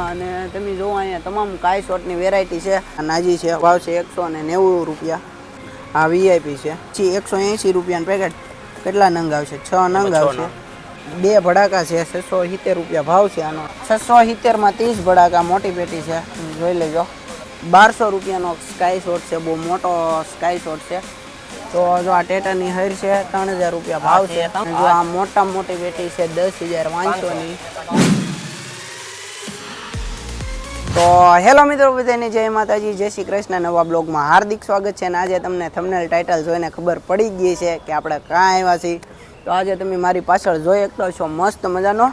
અને તમે જોવો અહીંયા તમામ કાઈ શોર્ટની વેરાયટી છે. નાજી છે ભાવ છે એકસો ને નેવું રૂપિયા. આ વીઆઈપી છે. પછી એકસો એંશી રૂપિયાનું પેકેટ કેટલા નંગ આવશે? છ નંગ આવશે. બે ભડાકા છે છસો સિત્તેર રૂપિયા ભાવ છે આનો. છસો સિત્તેરમાં ત્રીસ ભડાકા મોટી પેટી છે. જોઈ લેજો. બારસો રૂપિયાનો સ્કાય શોટ છે બહુ મોટો સ્કાય શોટ છે. તો જો આ ટેટાની હર છે ત્રણ હજાર રૂપિયા ભાવ છે. જો આ મોટા મોટી પેટી છે દસ હજાર પાંચસોની તો હેલો મિત્રો, બધાને જય માતાજી, જય શ્રી કૃષ્ણ. નવા બ્લોગમાં હાર્દિક સ્વાગત છે અને આજે તમને થંબનેલ ટાઇટલ જોઈને ખબર પડી ગઈ છે કે આપણે ક્યાં આવ્યા છીએ. તો આજે તમે મારી પાછળ જોઈ શકતો છો મસ્ત મજાનો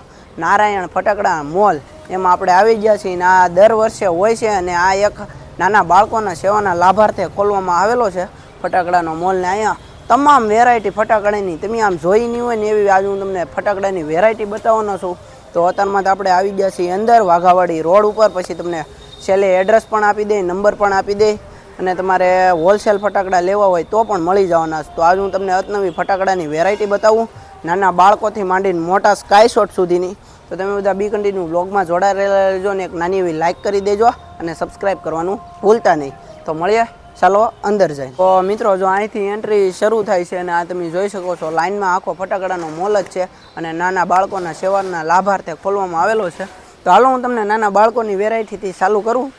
નારાયણ ફટાકડા મોલ. એમાં આપણે આવી ગયા છીએ અને આ દર વર્ષે હોય છે અને આ એક નાના બાળકોના સેવાના લાભાર્થે ખોલવામાં આવેલો છે ફટાકડાનો મોલ ને અહીંયા તમામ વેરાયટી ફટાકડાની, તમે આમ જોઈ નહીં હોય ને એવી, આજે હું તમને ફટાકડાની વેરાયટી બતાવવાનો છું. તો અત્યારમાં તો આપણે આવી ગયા છીએ અંદર, વાઘાવાડી રોડ ઉપર. પછી તમને છેલ્લે એડ્રેસ પણ આપી દે, નંબર પણ આપી દે. અને તમારે હોલસેલ ફટાકડા લેવા હોય તો પણ મળી જવાના તો આજે હું તમને અતનવી ફટાકડાની વેરાયટી બતાવું. નાના બાળકોથી માંડીને મોટા સ્કાય શોટ સુધીની. તો તમે બધા બી કન્ટિન્યુ બ્લોગમાં જોડાયેલા રહેજો ને એક નાની એવી લાઇક કરી દેજો અને સબસ્ક્રાઈબ કરવાનું ભૂલતા નહીં. તો મળીએ. ચાલો અંદર જાય તો મિત્રો, જો અહીંથી એન્ટ્રી શરૂ થાય છે અને આ તમે જોઈ શકો છો લાઇનમાં આખો ફટાકડાનો મોલ જ છે અને નાના બાળકોના સેવાના લાભાર્થે ખોલવામાં આવેલો છે. તો હાલો હું તમને નાના બાળકોની વેરાયટીથી ચાલુ કરું.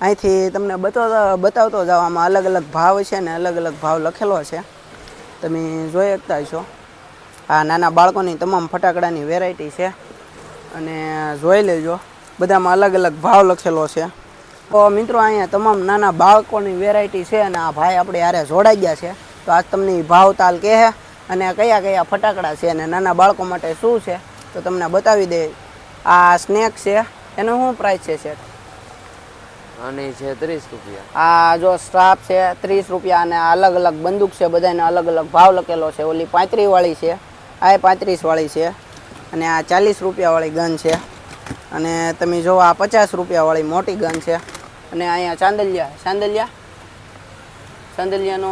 અહીંથી તમને બતાવતા, બતાવતો જાવ આમાં અલગ અલગ ભાવ છે ને અલગ અલગ ભાવ લખેલો છે. તમે જોઈ શકતા છો આ નાના બાળકોની તમામ ફટાકડાની વેરાયટી છે. અને જોઈ લેજો, બધામાં અલગ અલગ ભાવ લખેલો છે. તો મિત્રો અહીંયા તમામ નાના બાળકોની વેરાયટી છે અને આ ભાઈ આપણે યારે જોડાઈ ગયા છે. તો આજ તમને ભાવતાલ ભાવ તાલ કહે અને કયા કયા ફટાકડા છે અને નાના બાળકો માટે શું છે તો તમને બતાવી દે. આ સ્નેક છે એનો શું પ્રાઇસ છે શેઠ? આની છે ત્રીસ રૂપિયા. આ જો સ્ટ્રાપ છે ત્રીસ રૂપિયા અને આ અલગ અલગ બંદૂક છે બધાને અલગ અલગ ભાવ લખેલો છે. ઓલી પાંત્રીસ વાળી છે આ પાંત્રીસ વાળી છે અને આ ચાલીસ રૂપિયાવાળી ગન છે. અને તમે જો આ પચાસ રૂપિયાવાળી મોટી ગન છે. અને અહીંયા ચાંદલિયા ચાંદલિયા? ચાંદલિયાનો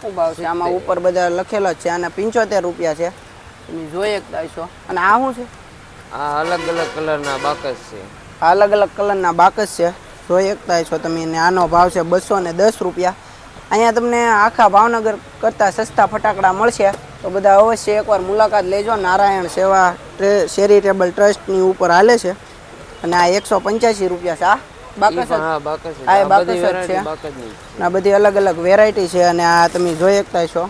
શું ભાવ છે? આમાં ઉપર બધા લખેલો છે આના પંચોતેર રૂપિયા છે. તમે જોઈ શકતા હશો અને આ શું છે? આ અલગ અલગ કલરના બાકસ છે. આ અલગ અલગ કલરના બાકસ છે. જોઈ એકતા છો તમે ને આનો ભાવ છે બસો ને દસ રૂપિયા. અહીંયા તમને આખા ભાવનગર કરતાં સસ્તા ફટાકડા મળશે. તો બધા અવશ્ય એકવાર મુલાકાત લેજો. નારાયણ સેવા ચેરિટેબલ ટ્રસ્ટની ઉપર હાલે છે. અને આ એકસો પંચ્યાસી રૂપિયા છે આ બાકસ હા બાકસ આ બાકસ બધી જ છે. ની. અલગ અલગ વેરાયટી છે અને આ તમે જોઈ શકતા છો.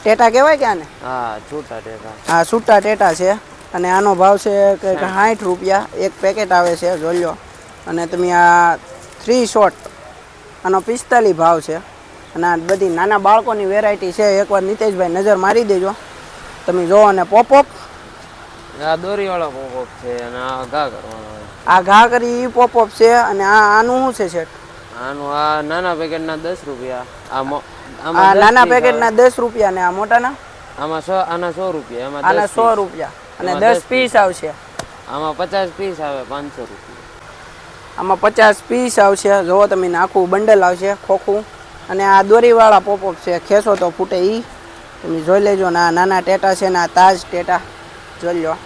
ટેટા કહેવાય કે આને? હા છૂટા ટેટા. હા સૂટા ટેટા છે. અને આનો ભાવ છે કંઈક સાઠ રૂપિયા. એક પેકેટ આવે છે જોઈ લો. અને તમે આ થ્રી શોટ આનો પિસ્તાલીસ ભાવ છે. અને આ બધી નાના બાળકોની વેરાયટી છે. એકવાર નીતેશભાઈ નજર મારી દેજો. તમે જુઓ અને પોપઅપ આ દોરીવાળો પોપઅપ છે અને આ ઘા કરવાનો. આ ઘા કરી પોપઅપ છે અને આ આનું શું છે સેટ આનું આ નાના પેકેટના દસ રૂપિયા. આ આમાં નાના પેકેટના દસ રૂપિયા ને આ મોટાના. આમાં સો આના સો રૂપિયા એમાં આના સો. રૂપિયા અને દસ પીસ આવશે. આમાં પચાસ પીસ આવે પાંચસો રૂપિયા. આમાં પચાસ પીસ આવશે. જુઓ તમે આખું બંડલ આવશે ખોખું. અને આ દોરીવાળા પોપઅપ છે. ખેંચો તો ફૂટે ઈ. તમે જોઈ લેજો ને આ નાના ટેટા છે ને આ તાજ ટેટા. જોઈ લો.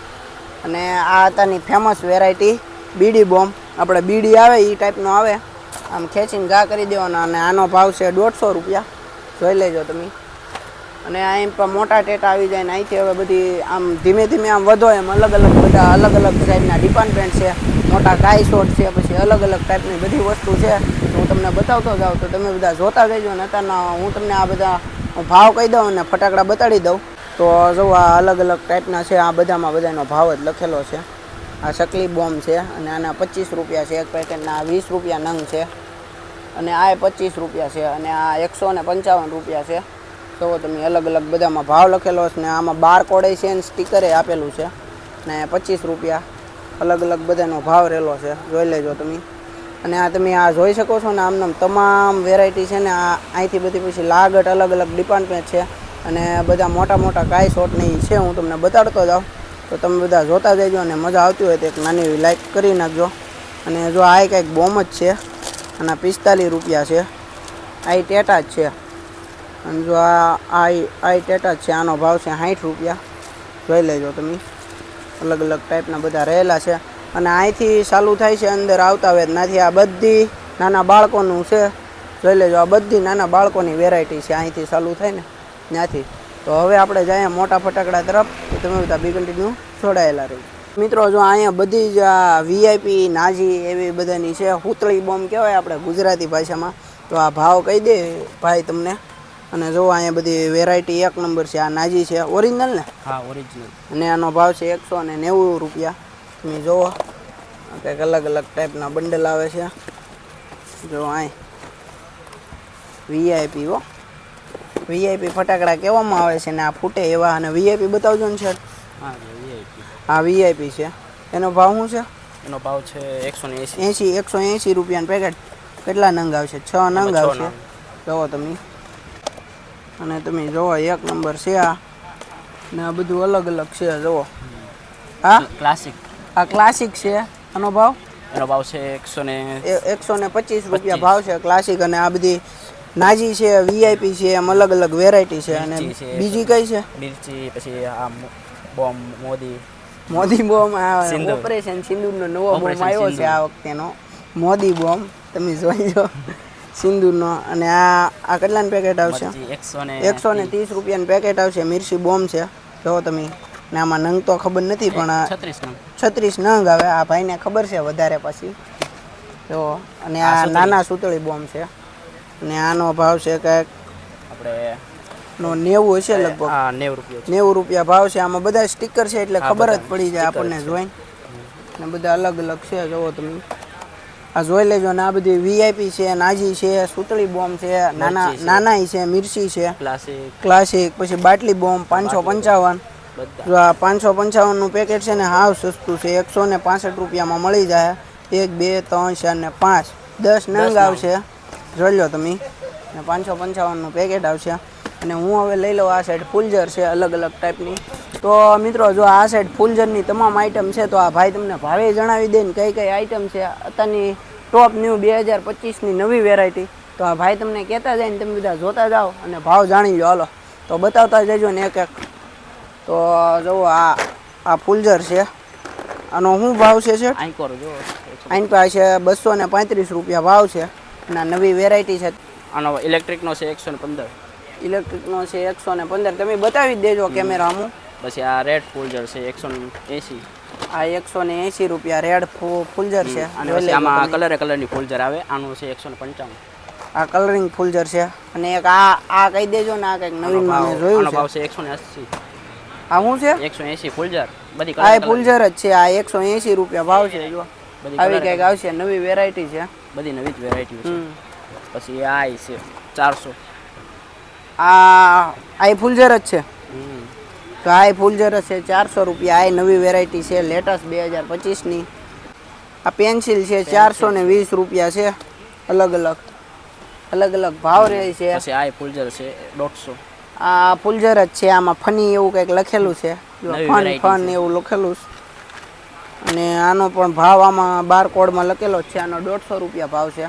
અને આ અત્યારની ફેમસ વેરાયટી બીડી બોમ્બ. આપણે બીડી આવે એ ટાઈપનો આવે. આમ ખેંચીને ઘા કરી દેવાનો અને આનો ભાવ છે દોઢસો રૂપિયા. જોઈ લેજો તમે. અને આ એમ પણ મોટા ટેટા આવી જાય ને અહીંથી હવે બધી આમ ધીમે ધીમે આમ વધો એમ. અલગ અલગ બધા અલગ અલગ ટાઈપના ડિપાર્ટમેન્ટ છે. મોટા કાઈ શોટ છે, પછી અલગ અલગ ટાઈપની બધી વસ્તુ છે. હું તમને બતાવતો જાઉં તો તમે બધા જોતા જજો ને અત્યારના હું તમને આ બધા ભાવ કહી દઉં અને ફટાકડા બતાડી દઉં. તો જો આ અલગ અલગ ટાઈપના છે, આ બધામાં બધાનો ભાવ જ લખેલો છે. આ શકલી બોમ્બ છે અને આના પચીસ રૂપિયા છે, એક પેકેટના વીસ રૂપિયા નંગ છે. અને આ પચીસ રૂપિયા છે અને આ એકસો ને પંચાવન રૂપિયા છે. તો તમે અલગ અલગ બધામાં ભાવ લખેલો છે ને આમાં બાર કોડે છે ને સ્ટીકરે આપેલું છે. ને પચીસ રૂપિયા અલગ અલગ બધાનો ભાવ રહેલો છે, જોઈ લેજો તમે. અને આ તમે આ જોઈ શકો છો ને આમનામ તમામ વેરાયટી છે ને આ અહીંથી બધી પછી લાગટ અલગ અલગ ડિપાર્ટમેન્ટ છે. અને બધા મોટા મોટા કાંઈ શોટ નહીં છે, હું તમને બતાડતો જાઉં. તો તમે બધા જોતા જજો અને મજા આવતી હોય તો એક નાની એવી લાઇક કરી નાખજો. અને જો આ કંઈક બોમ જ છે આના પિસ્તાલીસ રૂપિયા છે. આ ટેટા જ છે. અને જો આ આ ટેટા જ છે. આનો ભાવ છે સાઠ રૂપિયા. જોઈ લેજો તમે. અલગ અલગ ટાઈપના બધા રહેલા છે. અને અહીંથી ચાલુ થાય છે, અંદર આવતા હોય નાથી. આ બધી નાના બાળકોનું છે. જોઈ લેજો, આ બધી નાના બાળકોની વેરાયટી છે. અહીંથી ચાલુ થાય ને ત્યાંથી. તો હવે આપણે જઈએ મોટા ફટાકડા તરફ તો તમે બધા બી કન્ટિન્યુ જોડાયેલા રહી. મિત્રો જો અહીંયા બધી જ આ વીઆઈપી નાજી એવી બધાની છે હુતળી બોમ્બ કહેવાય આપણે ગુજરાતી ભાષામાં તો આ ભાવ કહી દે ભાઈ તમને. અને જો અહીંયા બધી વેરાયટી એક નંબર છે આ નાજી છે ઓરિજિનલ ને? હા ઓરિજિનલ અને આનો ભાવ છે એકસો અને નેવું રૂપિયા. તમે જુઓ કંઈક અલગ અલગ ટાઈપના બંડલ આવે છે. જો અહીં વીઆઈપી હો. વીઆઈપી ફટાકડા કહેવામાં આવે છે ને આ ફૂટે એવા અને વીઆઈપી બતાવજો ને સર હા વીઆઈપી છે. એનો ભાવ શું છે? એનો ભાવ છે એકસો ને એંસી એકસો એંસી રૂપિયાનું પેકેટ કેટલા નંગ આવશે? છ નંગ આવશે. જુઓ તમે. અને તમે જુઓ એક નંબર છે આ. ને આ બધું અલગ અલગ છે જુઓ હા? ક્લાસિક આ ક્લાસિક છે. આનો ભાવ? એનો ભાવ છે એકસો ને એકસો ને પચીસ રૂપિયા ભાવ છે ક્લાસિક અને આ બધી નાજી છે વીઆઈપી છે એમ અલગ અલગ વેરાયટી છે અને બીજી કઈ છે? મિર્ચી પછી આ બોમ્બ મોદી. મોદી બોમ્બ આ. ઓપરેશન સિંદૂરનો નવો બોમ્બ આવ્યો છે. આ વખતેનો. મોદી બોમ્બ તમે જોઈ જો સિંદૂરનો અને આ આ કેટલાનું પેકેટ આવશે? એકસો ને ત્રીસ. રૂપિયાનું પેકેટ આવશે. મિર્ચી બોમ્બ છે. જો તમે ને આમાં નંગ તો ખબર નથી પણ છત્રીસ નંગ. આવે. આ ભાઈને ખબર છે વધારે પછી. જો અને આ આ નાના સુતળી બોમ્બ છે. અને આનો ભાવ છે કંઈક આપણે નો નેવું હશે લગભગ. હા નેવું રૂપિયા નેવું રૂપિયા ભાવ છે. આમાં બધા સ્ટીકર છે એટલે ખબર જ પડી જાય આપણને. જોઈને. ને બધા અલગ અલગ છે. જોવો તમે. આ જોઈ લેજો ને આ બધી વીઆઈપી છે નાજી છે સુતળી બોમ્બ છે નાના. નાનાઈ છે મિર્ચી છે. ક્લાસિક ક્લાસિક પછી બાટલી બોમ્બ પાંચસો પંચાવન. જો આ પાંચસો પંચાવનનું પેકેટ છે ને હાવ સસ્તું છે. એકસો ને પાસઠ રૂપિયામાં મળી જાય. એક બે ત્રણ ચાર ને પાંચ. દસ નંગ. આવશે. જોઈ લો તમે. ને પાંચસો પંચાવનનું પેકેટ આવશે. અને હું હવે લઈ લઉં આ સાઈડ ફૂલજર છે અલગ અલગ ટાઈપની તો મિત્રો જો આ સાઈડ ફૂલજરની તમામ આઈટમ છે તો આ ભાઈ તમને ભાવે જણાવી દે ને કઈ કઈ આઈટમ છે. અત્યારની ટોપ ન્યૂ બે હજાર પચીસની નવી વેરાયટી તો આ ભાઈ તમને કહેતા જાય ને તમે બધા જોતા જાઓ અને ભાવ જાણી લો. હાલો. તો બતાવતા જજો ને એક એક. તો જુઓ આ આ ફૂલઝર છે. આનો શું ભાવ છે આઈન પાસે બસો ને પાંત્રીસ રૂપિયા ભાવ છે. આ નવી વેરાયટી છે. આનો ઇલેક્ટ્રિકનો છે એકસો ને પંદર. ઇલેક્ટ્રિકનો છે એકસો ને પંદર. તમે બતાવી દેજો કેમેરા અમુક. પછી આ રેડ ફૂલજર છે એકસો ને એંસી આ એકસો ને એંસી રૂપિયા રેડ ફૂલઝર છે. અને પછી આમાં. કલરે કલરની ફૂલજર આવે. આનું છે એકસો ને પંચાવન આ કલરિંગ ફૂલઝર છે. અને એક આ આ કહી દેજો ને આ કંઈક નવીન મેં જોયું છે. ભાવ છે એકસો ને એંસી આ શું છે? એકસો એંસી ફૂલજર બધી આ કલર જ છે. આ એકસો એંસી રૂપિયા ભાવ છે. જો. આવી કંઈક આવશે નવી વેરાયટી છે. બધી નવી જ વેરાયટી છે પછી આ છે ચારસો. આ આ ફૂલઝર જ છે. તો આ ફૂલઝર છે ચારસો રૂપિયા. આ નવી વેરાયટી છે લેટેસ્ટ બે હજાર પચીસની આ પેન્સિલ છે ચારસો ને વીસ રૂપિયા છે. અલગ અલગ. અલગ અલગ ભાવ રહે છે. પછી આ ફૂલઝર છે દોઢસો. આ ફૂલઝર જ છે આમાં ફની એવું કંઈક લખેલું છે. ફન ફન એવું લખેલું છે. અને આનો પણ ભાવ આમાં બાર કોડમાં લખેલો જ છે. આનો દોઢસો રૂપિયા ભાવ છે.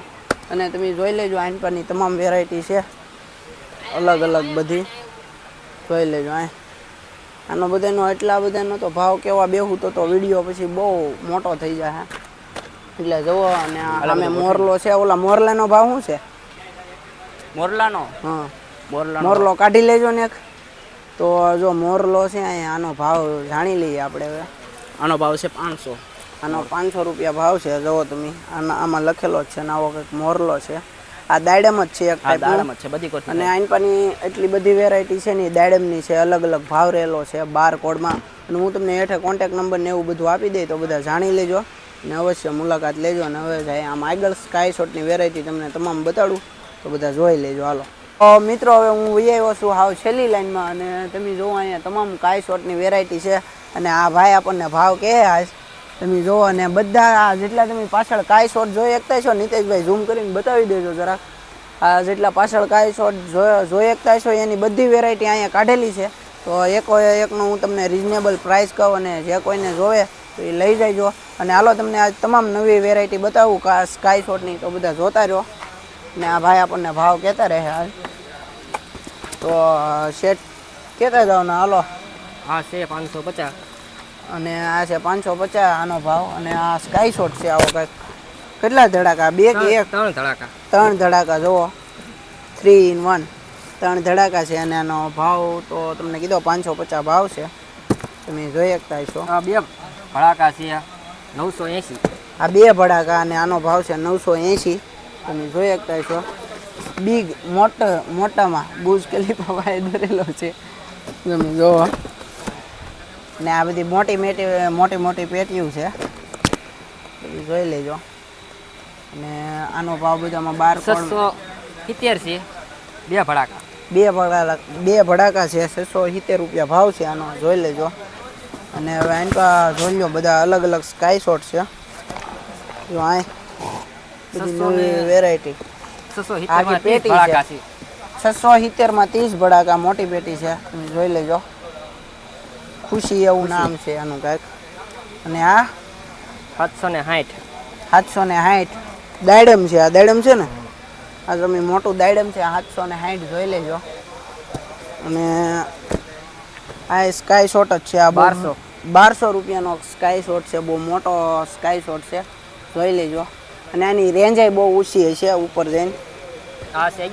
અને તમે જોઈ લેજો આની પરની તમામ વેરાયટી છે. અલગ અલગ બધી. જોઈ લેજો આ આનો બધાનો એટલા બધાનો તો ભાવ કેવા બેહું તો તો વીડિયો પછી બહુ મોટો થઈ જાય એટલે જુઓ અને અમે મોરલો છે. ઓલા મોરલાનો ભાવ શું છે? મોરલાનો? હા. મોરલા મોરલો કાઢી લેજો ને એક. તો જો મોરલો છે અહીંયા આનો ભાવ જાણી લઈએ આપણે હવે. આનો ભાવ છે પાંચસો. આનો પાંચસો રૂપિયા ભાવ છે જુઓ તમે. આના આમાં લખેલો જ છે આવો કંઈક મોરલો છે. આ દાડમ જ છે એક દાડમ જ છે બધી કોથળી અને આઈનપાની એટલી બધી વેરાયટી છે ને દાડમની છે અલગ અલગ ભાવ રહેલો છે બાર કોડમાં. અને હું તમને હેઠે કોન્ટેક નંબર ને એવું બધું આપી દઈ તો બધા જાણી લેજો. અને અવશ્ય મુલાકાત લેજો અને હવે જાય આમ આગળ સ્કાય શોટની વેરાયટી તમને તમામ બતાડું. તો બધા જોઈ લેજો હાલો. મિત્રો હવે હું વહી આવ્યો છું હાવ છેલ્લી લાઈનમાં અને તમે જોવો અહીંયા તમામ કાય શોટની વેરાયટી છે. અને આ ભાઈ આપણને ભાવ કહે આજ તમે જુઓ અને બધા આ જેટલા તમે પાછળ કાય શોટ જોઈ શકતા છો નીતેશભાઈ ઝૂમ કરીને બતાવી દેજો જરાક. આ જેટલા પાછળ કાંઈ શોટ જોઈ શકતા છો, એની બધી વેરાયટી અહીંયા કાઢેલી છે. તો એકો એકનો હું તમને રિઝનેબલ પ્રાઇસ કહું અને જે કોઈને જોવે તો એ લઈ જાયજો. અને હાલો તમને આ તમામ નવી વેરાયટી બતાવું, કા સ્કાય શોટની તો બધા જોતા રહો. ને આ ભાઈ આપણને ભાવ કહેતા રહે હાલ. તો, શેઠ કહેતા જાઓ ને, હાલો. હા છે પાંચસો પચાસ. અને આ છે પાંચસો પચાસ આનો ભાવ. અને આ સ્કાય શોટ છે આવો કંઈક. કેટલા ધડાકા? બે કે એક? ત્રણ ધડાકા. ત્રણ ધડાકા જુઓ. થ્રી ઇન વન ત્રણ ધડાકા છે અને આનો ભાવ તો તમને કીધો પાંચસો પચાસ ભાવ છે. તમે જોઈ શકતા છો આ બે ભડાકા છે નવસો એંસી આ બે ભડાકા અને આનો ભાવ છે નવસો એંસી તમે જોઈ શકતા છો બિગ મોટા મોટામાં બુજ ખલીફા ભાઈ દોરેલો છે. તમે જોવો ને આ બધી મોટી મેટી મોટી મોટી પેટીઓ છે. જોઈ લેજો. અને આનો ભાવ બધામાં બાર છસો સિત્તેર છે. બે ભડાકા. બે ભડાકા બે ભડાકા છે. છસો સિત્તેર રૂપિયા ભાવ છે આનો. જોઈ લેજો. અને હવે આની પા જોઈ લો બધા અલગ અલગ સ્કાય શોટ છે. જો આ બધી નવી વેરાયટી છસો સિત્તેર પેટી છે. છસો સિત્તેરમાં ત્રીસ ભડાકા મોટી પેટી છે. તમે જોઈ લેજો. ખુશી એવું નામ છે એનું કાંઈક. અને આ? સાતસો ને સાઠ સાતસો ને સાઠ દાડમ છે આ દાડમ છે ને? આ તમે મોટું દાડમ છે સાતસો ને સાઠ જોઈ લેજો. અને આ સ્કાય શોટ જ છે આ બારસો. બારસો રૂપિયાનો સ્કાય શોટ છે બહુ મોટો સ્કાય શોટ છે. જોઈ લેજો. અને આની રેન્જ બહુ ઓછી છે ઉપર જઈને. આ છે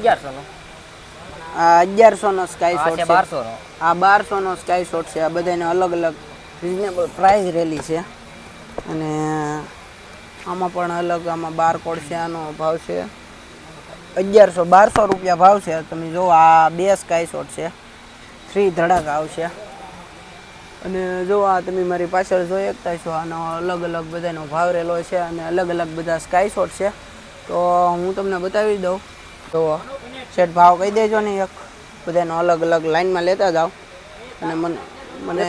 અગિયારસો નો સ્કાય શોટ છે બારસો નો આ બારસોનો સ્કાય શોટ છે. આ બધાને અલગ અલગ રિઝનેબલ પ્રાઇસ રેલી છે. અને આમાં પણ અલગ આમાં બાર કોડ છે આનો ભાવ છે. અગિયારસો બારસો રૂપિયા ભાવ છે. તમે જો આ બે સ્કાય શોટ છે. થ્રી ધડાકા આવશે અને જો આ તમે મારી પાછળ જોઈ શકતા છો આનો અલગ અલગ બધાનો ભાવ રહેલો છે અને અલગ અલગ બધા સ્કાય શોટ છે. તો હું તમને બતાવી દઉં. તો સેટ ભાવ કહી દેજો ને એક. બધાને અલગ અલગ લાઈનમાં લેતા જાઓ. અને મને મને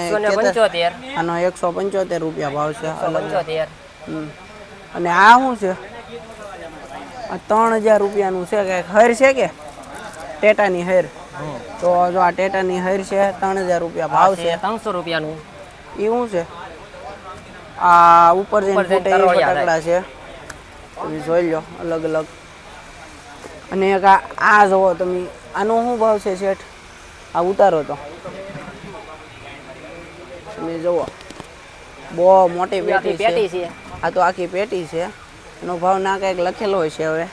આનો એકસો પંચોતેર રૂપિયા ભાવ છે. અને આ શું છે? આ ત્રણ હજાર રૂપિયાનું છે કે હર છે કે? ટેટાની હર. તો જો આ ટેટાની હર છે ત્રણ હજાર રૂપિયા ભાવ છે ત્રણસો રૂપિયાનું. એ શું છે? આ ઉપર જઈને ફૂટે ફટાકડા છે. જોઈ લો અલગ અલગ. અને એક આ જુઓ તમે. આનો શું ભાવ છે શેઠ? આ ઉતારો તો. તમે જુઓ. બહુ મોટી પેટી પેટી છે. આ તો આખી પેટી છે. એનો ભાવ ના કંઈક લખેલો હોય છે હવે.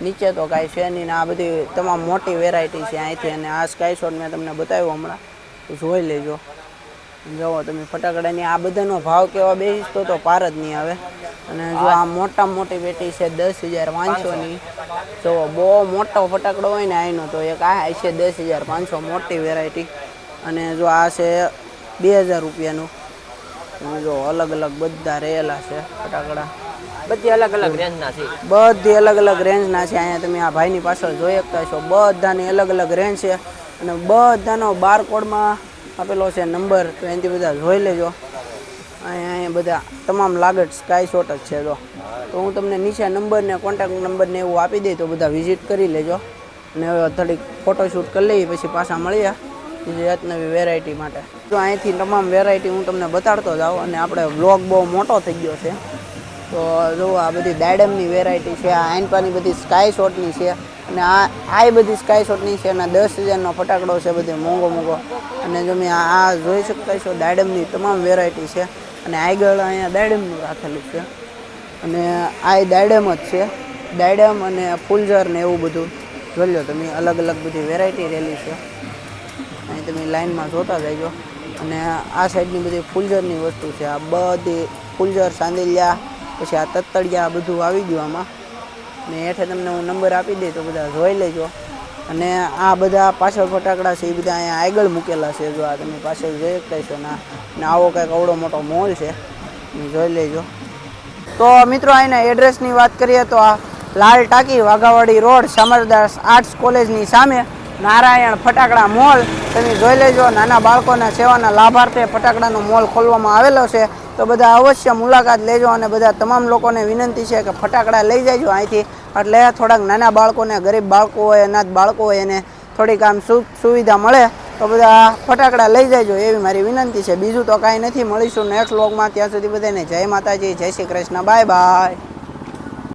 નીચે તો કાંઈ છે નહીં આ બધી તમામ મોટી વેરાયટી છે અહીંથી. અને આ સ્કાય શોટ મેં તમને બતાવ્યો હમણાં. જોઈ લેજો. જુઓ તમે ફટાકડાની આ બધાનો ભાવ કેવા બેસીશ તો તો પાર જ નહીં આવે. અને જો આ મોટા મોટી પેટી છે દસ હજાર પાંચસોની જો બહુ મોટો ફટાકડો હોય ને આનો તો એક આ છે દસ હજાર પાંચસો મોટી વેરાયટી અને જો આ છે બે હજાર રૂપિયાનું. જો અલગ અલગ બધા રહેલા છે ફટાકડા. બધી અલગ અલગ રેન્જના છે. બધી અલગ અલગ રેન્જના છે. અહીંયા તમે આ ભાઈની પાછળ જોઈ શકતા છો બધાની અલગ અલગ રેન્જ છે. અને બધાનો બારકોડમાં આપેલો છે નંબર, તો એનાથી બધા જોઈ લેજો. અહીંયા અહીંયા બધા તમામ લાગટ સ્કાય શોટ જ છે જો. તો હું તમને નીચે નંબર ને કોન્ટેક્ટ નંબર ને એવું આપી દઈ તો બધા વિઝિટ કરી લેજો. ને હવે થોડીક ફોટોશૂટ કરી લઈએ, પછી પાછા મળીએ બીજી જાતનવી વેરાયટી માટે. તો અહીંથી તમામ વેરાયટી હું તમને બતાડતો જાઉં અને આપણે વ્લોગ બહુ મોટો થઈ ગયો છે. તો જો આ બધી ડાયડમની વેરાયટી છે, આ આઈનપાની બધી સ્કાય શોટની છે. અને આ આ બધી સ્કાય શોટની છે અને દસ હજારનો ફટાકડો છે, બધી મોંઘો મોંઘો. અને તમે આ જોઈ શકતા છો દાડમની તમામ વેરાયટી છે. અને આગળ અહીંયા દાડમનું રાખેલું છે. અને આ દાડમ જ છે. દાડમ અને ફૂલઝર ને એવું બધું. જોઈ લો તમે, અલગ અલગ બધી વેરાયટી રહેલી છે. અહીં તમે લાઇનમાં જોતા જજો અને આ સાઈડની બધી ફૂલઝરની વસ્તુ છે. આ બધી ફૂલઝર, સાંદલિયા, પછી આ તત્તડિયા બધું આવી ગયું આમાં. ને હેઠે તમને હું નંબર આપી દઈ તો બધા જોઈ લેજો. અને આ બધા પાછળ ફટાકડા છે, એ બધા અહીંયા આગળ મૂકેલા છે, જો આ તમે પાછળ જોઈ શકતા છો ના ને આવો કંઈક અવડો મોટો મોલ છે જોઈ લેજો. તો મિત્રો અહીંના એડ્રેસની વાત કરીએ તો આ લાલ ટાંકી વાઘાવાડી રોડ, સમરદાસ આર્ટ્સ કોલેજની સામે નારાયણ ફટાકડા મોલ. તમે જોઈ લેજો, નાના બાળકોના સેવાના લાભાર્થે ફટાકડાનો મોલ ખોલવામાં આવેલો છે. તો બધા અવશ્ય મુલાકાત લેજો અને બધા તમામ લોકોને વિનંતી છે કે ફટાકડા લઈ જજો અહીંથી. એટલે થોડાક નાના બાળકોને, ગરીબ બાળકો હોય, અનાથ બાળકો હોય, એને થોડીક આમ સુવિધા મળે, તો બધા ફટાકડા લઈ જજો એવી મારી વિનંતી છે. બીજું તો કાંઈ નથી. મળીશું નેક્સ્ટ વ્લોગમાં ત્યાં સુધી બધાને જય માતાજી, જય શ્રી કૃષ્ણ. Bye bye.